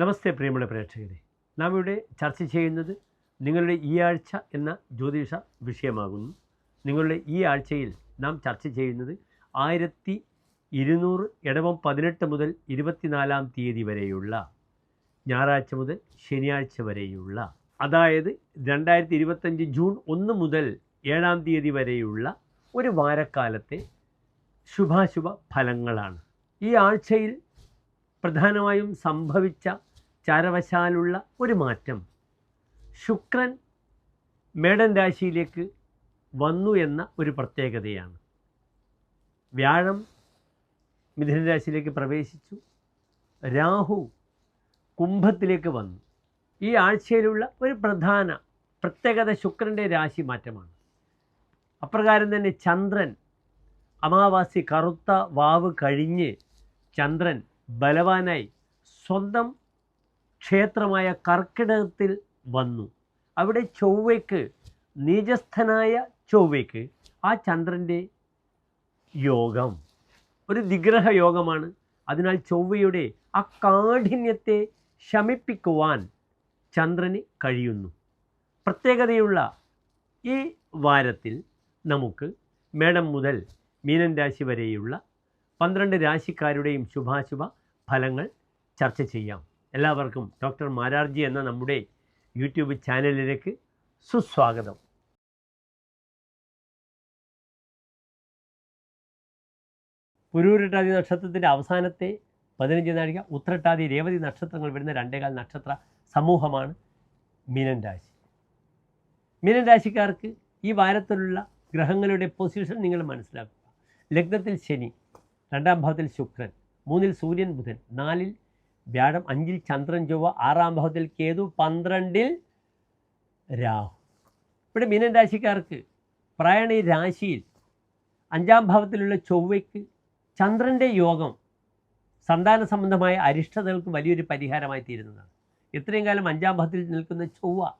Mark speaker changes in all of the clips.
Speaker 1: നമസ്തേ പ്രിയമുള്ള പ്രേക്ഷകരെ. നാം ഇവിടെ ചർച്ച ചെയ്യുന്നത് നിങ്ങളുടെ ഈ ആഴ്ച എന്ന ജ്യോതിഷ വിഷയമാകുന്നു. നിങ്ങളുടെ ഈ ആഴ്ചയിൽ നാം ചർച്ച ചെയ്യുന്നത് ആയിരത്തി ഇരുന്നൂറ് ഇടവം പതിനെട്ട് മുതൽ ഇരുപത്തിനാലാം തീയതി വരെയുള്ള ഞായറാഴ്ച മുതൽ ശനിയാഴ്ച വരെയുള്ള അതായത് രണ്ടായിരത്തി ഇരുപത്തഞ്ച് ജൂൺ ഒന്ന് മുതൽ ഏഴാം തീയതി വരെയുള്ള ഒരു വാരക്കാലത്തെ ശുഭാശുഭ ഫലങ്ങളാണ് ഈ ആഴ്ചയിൽ പ്രധാനമായും സംഭവിച്ച ചാരവശാലുള്ള ഒരു മാറ്റം. ശുക്രൻ മേടൻ രാശിയിലേക്ക് വന്നു എന്ന ഒരു പ്രത്യേകതയാണ്. വ്യാഴം മിഥുന രാശിയിലേക്ക് പ്രവേശിച്ചു. രാഹു കുംഭത്തിലേക്ക് വന്നു. ഈ ആഴ്ചയിലുള്ള ഒരു പ്രധാന പ്രത്യേകത ശുക്രന്റെ രാശി മാറ്റമാണ്. അപ്രകാരം തന്നെ ചന്ദ്രൻ അമാവാസി കറുത്ത വാവ് കഴിഞ്ഞ് ചന്ദ്രൻ ബലവാനായി സ്വന്തം ക്ഷേത്രമായ കർക്കിടകത്തിൽ വന്നു. അവിടെ ചൊവ്വയ്ക്ക് നീചസ്ഥനായ ചൊവ്വയ്ക്ക് ആ ചന്ദ്രന്റെ യോഗം ഒരു നിഗ്രഹ യോഗമാണ്. അതിനാൽ ചൊവ്വയുടെ ആ കാഠിന്യത്തെ ശമിപ്പിക്കുവാൻ ചന്ദ്രന് കഴിയുന്നു. പ്രത്യേകതയുള്ള ഈ വാരത്തിൽ നമുക്ക് മേടം മുതൽ മീനൻ രാശി വരെയുള്ള പന്ത്രണ്ട് രാശിക്കാരുടെയും ശുഭാശുഭ ഫലങ്ങൾ ചർച്ച ചെയ്യാം. എല്ലാവർക്കും ഡോക്ടർ മാരാർജി എന്ന നമ്മുടെ യൂട്യൂബ് ചാനലിലേക്ക് സുസ്വാഗതം. പുരൂരട്ടാതി നക്ഷത്രത്തിന്റെ അവസാനത്തെ പതിനഞ്ച് നാഴിക ഉത്രട്ടാതി രേവതി നക്ഷത്രങ്ങൾ വരുന്ന രണ്ടേകാൽ നക്ഷത്ര സമൂഹമാണ് മീനൻ രാശി. മീനൻ രാശിക്കാർക്ക് ഈ വാരത്തിലുള്ള ഗ്രഹങ്ങളുടെ പൊസിഷൻ നിങ്ങൾ മനസ്സിലാക്കുക. ലഗ്നത്തിൽ ശനി രണ്ടാം ഭാവത്തിൽ ശുക്രൻ മൂന്നിൽ സൂര്യൻ ബുധൻ നാലിൽ വ്യാഴം അഞ്ചിൽ ചന്ദ്രൻ ചൊവ്വ ആറാം ഭാവത്തിൽ കേതു പന്ത്രണ്ടിൽ രാഹു. ഇവിടെ മീനൻ രാശിക്കാർക്ക് പ്രായണ രാശിയിൽ അഞ്ചാം ഭാവത്തിലുള്ള ചൊവ്വയ്ക്ക് ചന്ദ്രന്റെ യോഗം സന്താന സംബന്ധമായ അരിഷ്ടതകൾക്ക് വലിയൊരു പരിഹാരമായി തീരുന്നതാണ്. ഇത്രയും കാലം അഞ്ചാം ഭാവത്തിൽ നിൽക്കുന്ന ചൊവ്വ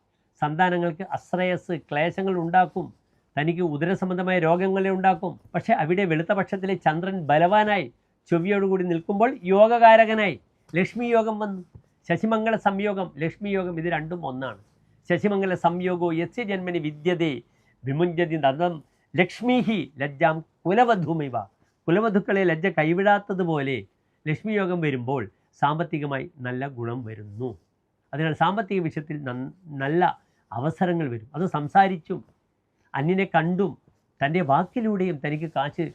Speaker 1: സന്താനങ്ങൾക്ക് അശ്രയസ് ക്ലേശങ്ങൾ ഉണ്ടാക്കും തനിക്ക് ഉദര സംബന്ധമായ രോഗങ്ങളെ ഉണ്ടാക്കും. പക്ഷേ അവിടെ വെളുത്ത പക്ഷത്തിലെ ചന്ദ്രൻ ബലവാനായി ചൊവ്വയോടുകൂടി നിൽക്കുമ്പോൾ യോഗകാരകനായി ലക്ഷ്മി യോഗം വന്നു. ശശിമംഗള സംയോഗം ലക്ഷ്മി യോഗം ഇത് രണ്ടും ഒന്നാണ്. ശശിമംഗള സംയോഗോ യസ്യ ജന്മനി വിദ്യതേ വിമുഞ്ചതി നദം ലക്ഷ്മീഹി ലജ്ജാം കുലവധുമിവ. കുലവധുക്കളെ ലജ്ജ കൈവിടാത്തതുപോലെ ലക്ഷ്മി യോഗം വരുമ്പോൾ സാമ്പത്തികമായി നല്ല ഗുണം വരുന്നു. അതിനാൽ സാമ്പത്തിക വിഷയത്തിൽ നല്ല അവസരങ്ങൾ വരും. അത് സംസാരിച്ചും അന്യനെ കണ്ടും തന്റെ വാക്കിലൂടെയും തനിക്ക് കാശ്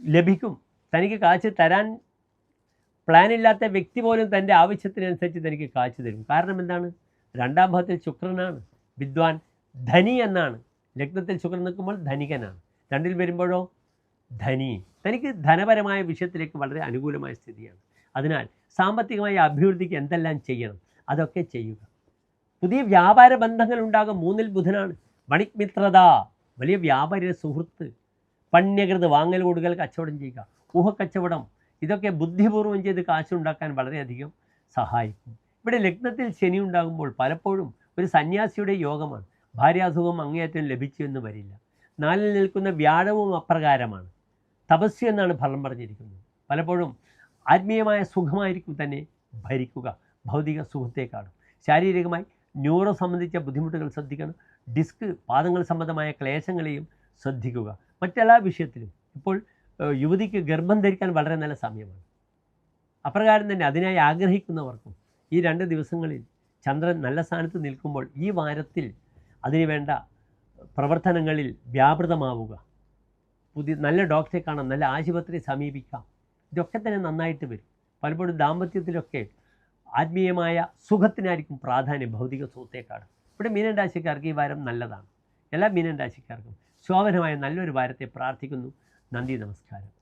Speaker 1: ലഭിക്കും. തനിക്ക് കാശ് തരാൻ പ്ലാനില്ലാത്ത വ്യക്തി പോലും തന്റെ ആവശ്യത്തിനനുസരിച്ച് തനിക്ക് കാശ് തരും. കാരണം എന്താണ്? രണ്ടാം ഭാഗത്തിൽ ശുക്രനാണ്. വിദ്വാൻ ധനി എന്നാണ്. ലഗ്നത്തിൽ ശുക്രൻ നിൽക്കുമ്പോൾ ധനികനാണ്. രണ്ടിൽ വരുമ്പോഴോ? ധനി. തനിക്ക് ധനപരമായ വിഷയത്തിലേക്ക് വളരെ അനുകൂലമായ സ്ഥിതിയാണ്. അതിനാൽ സാമ്പത്തികമായ അഭിവൃദ്ധിക്ക് എന്തെല്ലാം ചെയ്യണം? അതൊക്കെ ചെയ്യുക. പുതിയ വ്യാപാര ബന്ധങ്ങൾ ഉണ്ടാകും. മൂന്നിൽ ബുധനാണ്. മണിക്മിത്രത വലിയ വ്യാപാര സുഹൃത്ത്. പണ്യകൃത് വാങ്ങൽ കൊടുക്കൽ കച്ചവടം ചെയ്യുക. ഊഹക്കച്ചവടം. ഇതൊക്കെ ബുദ്ധിപൂർവം ചെയ്ത് കാശുണ്ടാക്കാൻ വളരെയധികം സഹായിക്കും. ഇവിടെ ലഗ്നത്തിൽ ശനി ഉണ്ടാകുമ്പോൾ പലപ്പോഴും ഒരു സന്യാസിയുടെ യോഗമാണ്. ഭാര്യാസുഖം അങ്ങേയറ്റം ലഭിച്ചു എന്ന് വരില്ല. നാലിൽ നിൽക്കുന്ന വ്യാഴവും അപ്രകാരമാണ്. തപസ് എന്നാണ് ഫലം പറഞ്ഞിരിക്കുന്നത്. പലപ്പോഴും ആത്മീയമായ സുഖമായിരിക്കും തന്നെ ഭരിക്കുക. ഭൗതിക സുഖത്തെക്കാളും ശാരീരികമായി ന്യൂറോ സംബന്ധിച്ച ബുദ്ധിമുട്ടുകൾ ശ്രദ്ധിക്കണം. ഡിസ്ക് പാദങ്ങൾ സംബന്ധമായ ക്ലേശങ്ങളെയും ശ്രദ്ധിക്കുക. മറ്റെല്ലാ വിഷയത്തിലും ഇപ്പോൾ യുവതിക്ക് ഗർഭം ധരിക്കാൻ വളരെ നല്ല സമയമാണ്. അപ്രകാരം തന്നെ അതിനായി ആഗ്രഹിക്കുന്നവർക്കും ഈ രണ്ട് ദിവസങ്ങളിൽ ചന്ദ്രൻ നല്ല സ്ഥാനത്ത് നിൽക്കുമ്പോൾ ഈ വാരത്തിൽ അതിനുവേണ്ട പ്രവർത്തനങ്ങളിൽ വ്യാപൃതമാവുക. പുതിയ നല്ല ഡോക്ടറെ കാണാം നല്ല ആശുപത്രി സമീപിക്കാം. ഇതൊക്കെ തന്നെ നന്നായിട്ട് വരും. പലപ്പോഴും ദാമ്പത്യത്തിലൊക്കെ ആത്മീയമായ സുഖത്തിനായിരിക്കും പ്രാധാന്യം ഭൗതിക സുഖത്തേക്കാണ് ഇവിടെ മീനൻ രാശിക്കാർക്ക് ഈ വാരം നല്ലതാണ്. എല്ലാ മീനൻ രാശിക്കാർക്കും ശോഭനമായ നല്ലൊരു വാരത്തെ പ്രാർത്ഥിക്കുന്നു. നന്ദി നമസ്കാരം.